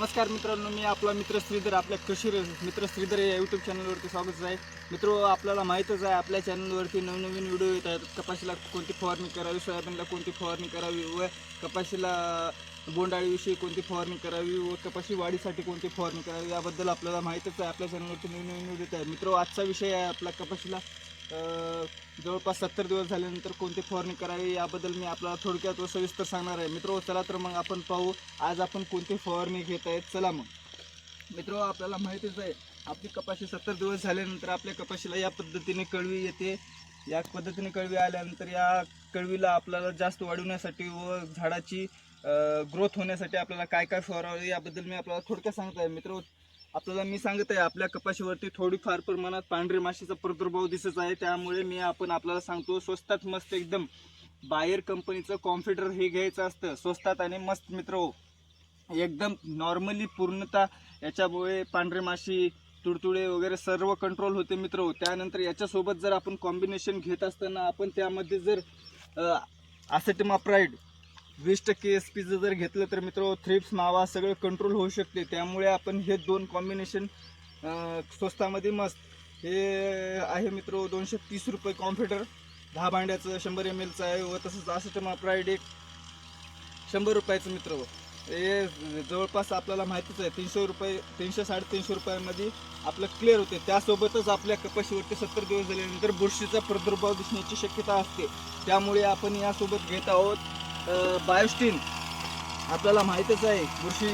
नमस्कार मित्रांनो मी आपला मित्र श्रीधर आपल्या कृषी मित्र श्रीधर या यूट्यूब चॅनलवरती स्वागत आहे. मित्र आपल्याला माहीतच आहे आपल्या चॅनलवरती नवनवीन व्हिडिओ येत आहेत कपाशीला कोणती फवारणी करावी सोयाबीनला कोणती फवारणी करावी व कपाशीला बोंडाळीविषयी कोणती फवारणी करावी व कपाशी वाढीसाठी कोणती फवारणी करावी याबद्दल आपल्याला माहीतच आहे. आपल्या चॅनलवरती नवीन नवीन व्हिडिओ येत आहे मित्र आजचा विषय आहे आपला कपाशीला जवळपास सत्तर दिवस झाल्यानंतर कोणती फवारणी करावी याबद्दल मी आपल्याला थोडक्यात व सविस्तर सांगणार आहे. मित्र चला तर मग आपण पाहू आज आपण कोणती फवारणी घेत आहेत. चला मग. मित्र आपल्याला माहितीच आहे आपली कपाशी सत्तर दिवस झाल्यानंतर आपल्या कपाशीला या पद्धतीने कळवी येते. या पद्धतीने कळवी आल्यानंतर या कळवीला आपल्याला जास्त वाढवण्यासाठी व झाडाची ग्रोथ होण्यासाठी आपल्याला काय काय फवारावं याबद्दल मी आपल्याला थोडक्यात सांगत आहे. मित्र आपल्याला मी सांगत आहे आपल्या कपाशीवरती थोडीफार प्रमाणात पांढरी माशीचा प्रादुर्भाव दिसत आहे. त्यामुळे मी आपण आपल्याला सांगतो स्वस्तात मस्त एकदम बायर कंपनीचं कॉम्प्युटर हे घ्यायचं असतं. स्वस्तात आणि मस्त मित्र हो. एकदम नॉर्मली पूर्णतः याच्यामुळे पांढरी माशी तुडतुडे वगैरे सर्व कंट्रोल होते मित्र हो. त्यानंतर याच्यासोबत जर आपण कॉम्बिनेशन घेत असताना आपण त्यामध्ये जर ॲसेटमाप्राईड वीस टक्के एस पीचं जर घेतलं तर मित्र थ्रिप्स मावा सगळं कंट्रोल होऊ शकते. त्यामुळे आपण हे दोन कॉम्बिनेशन स्वस्तामध्ये मस्त. हे आहे मित्र दोनशे तीस रुपये कॉम्प्युटर दहा भांड्याचं शंभर एम एलचं आहे व तसंच ॲसेटमाप्राईड एक शंभर रुपयाचं मित्र. हे जवळपास आपल्याला माहितीच आहे तीनशे रुपये तीनशे साडेतीनशे रुपयामध्ये आपलं क्लिअर होते. त्यासोबतच आपल्या कपाशीवरती सत्तर दिवस झाल्यानंतर बुरशीचा प्रादुर्भाव दिसण्याची शक्यता असते. त्यामुळे आपण यासोबत घेत आहोत. बायोस्टीन आपल्याला माहीतच आहे. बुरशी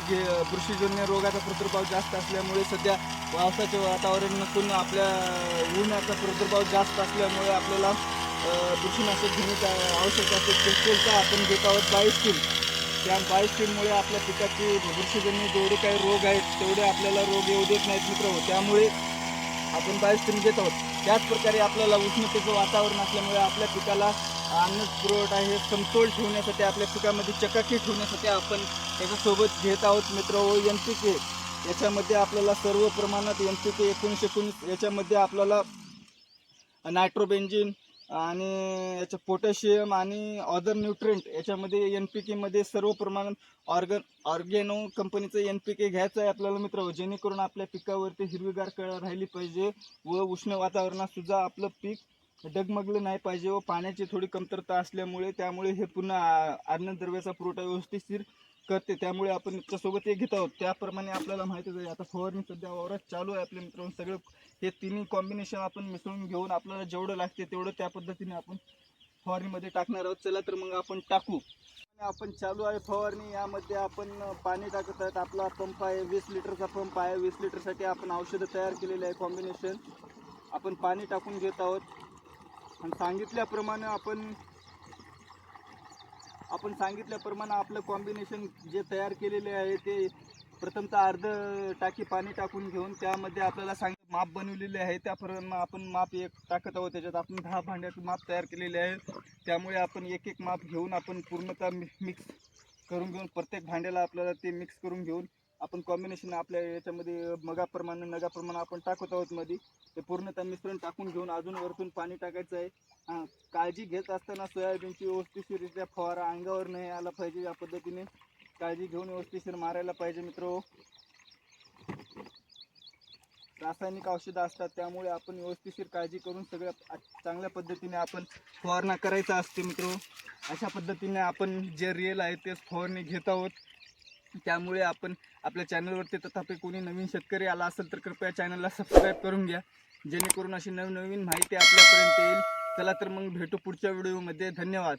बुरशीजन्य रोगाचा प्रादुर्भाव जास्त असल्यामुळे सध्या पावसाचे वातावरण नसून आपल्या उन्हाचा प्रादुर्भाव जास्त असल्यामुळे आपल्याला बुरशीनाशक घेण्याची आवश्यकता असते. पेस्टोलचा आपण घेत आहोत बायोस्टीन. त्या बायोस्टीनमुळे आपल्या पिकाची बुरशीजन्य जेवढे काही रोग आहेत तेवढे आपल्याला रोग येऊ देत नाहीत मित्र. त्यामुळे आपण बायोस्टीन घेत आहोत. त्याचप्रकारे आपल्याला उष्णतेचं वातावरण असल्यामुळे आपल्या पिकाला अन्न पुरवठा हे समतोल ठेवण्यासाठी आपल्या पिकामध्ये चकाकी ठेवण्यासाठी आपण त्याच्यासोबत घेत आहोत मित्र. व एन पी के याच्यामध्ये आपल्याला सर्व प्रमाणात एन पी के एकोणीस एकोणीस याच्यामध्ये आपल्याला नायट्रोबेंजिन आणि याचं पोटॅशियम आणि अदर न्यूट्रिएंट याच्यामध्ये एन पी केमध्ये सर्व प्रमाणात ऑर्गन ऑर्गेनो कंपनीचं एन पी के घ्यायचं आहे आपल्याला मित्र. हो, जेणेकरून आपल्या पिकावरती हिरवीगार कळ राहिली पाहिजे व उष्ण वातावरणात सुद्धा आपलं पीक डगमगलं नाही पाहिजे व पाण्याची थोडी कमतरता असल्यामुळे त्यामुळे हे पुन्हा अन्नद्रव्याचा पुरवठा व्यवस्थितशीर करते. त्यामुळे आपण याच्यासोबत हे घेत आहोत. त्याप्रमाणे आपल्याला माहितीच आहे आता फवारणी सध्या वावरात चालू आहे आपल्या मित्रांनो. सगळं हे तिन्ही कॉम्बिनेशन आपण मिसळून घेऊन आपल्याला जेवढं लागते तेवढं त्या पद्धतीने आपण फवारणीमध्ये टाकणार आहोत. चला तर मग आपण टाकू. आपण चालू आहे फवारणी. यामध्ये आपण पाणी टाकत आहोत. आपला पंप आहे वीस लिटरचा पंप आहे. वीस लिटरसाठी आपण औषधं तयार केलेली आहे कॉम्बिनेशन आपण पाणी टाकून घेत आहोत. आणि सांगितल्याप्रमाणे आपण आपण सांगितल्याप्रमाणे आपलं कॉम्बिनेशन जे तयार केलेले आहे ते प्रथमतः अर्ध टाकी पाणी टाकून घेऊन त्यामध्ये आपल्याला सांग माप बनवलेले आहे. त्याप्रमाणे आपण माप एक टाकत आहोत. त्याच्यात आपण दहा भांड्याचं माप तयार केलेले आहे त्यामुळे आपण एक एक माप घेऊन आपण पूर्णतः मिक्स करून घेऊन प्रत्येक भांड्याला आपल्याला ते मिक्स करून घेऊन आपण कॉम्बिनेशन आपल्या याच्यामध्ये मगाप्रमाणे नगाप्रमाणे आपण टाकत आहोत मध्ये ते पूर्णतः मिश्रण टाकून घेऊन अजून वरतून पाणी टाकायचं आहे. हां काळजी घेत असताना सोयाबीनची व्यवस्थितरित्या फवारा अंगावर नाही आला पाहिजे या पद्धतीने. काळजी घेऊन व्यवस्थितशीर मारायला पाहिजे मित्र. रासायनिक औषधं असतात त्यामुळे आपण व्यवस्थितशीर काळजी करून सगळ्या चांगल्या पद्धतीने आपण फवारणा करायचा असते मित्र. अशा पद्धतीने आपण जे रिअल आहे तेच फवारणी घेत आहोत. त्यामुळे आपण आपल्या चॅनलवरती तथापि कोणी नवीन शेतकरी आला असेल तर कृपया चॅनलला सबस्क्राईब करून घ्या. जेणेकरून अशी नवनवीन माहिती आपल्यापर्यंत येईल. चला तर मग भेटू पुढच्या व्हिडिओमध्ये. धन्यवाद.